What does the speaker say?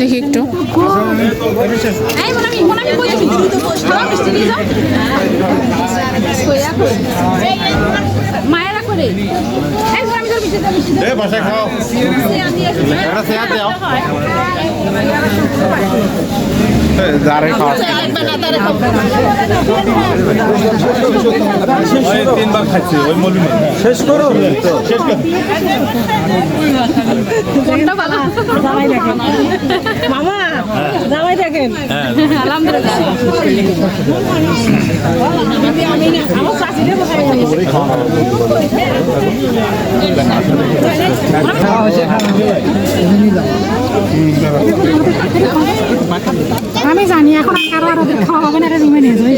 দেখি একটু। মায়েরা করে তিনবার খাচ্ছি ওই শেষ করো। শেষ করো। আমি জানি এখন কারও আর খাওয়া হবে না জমে নিয়ে যাই।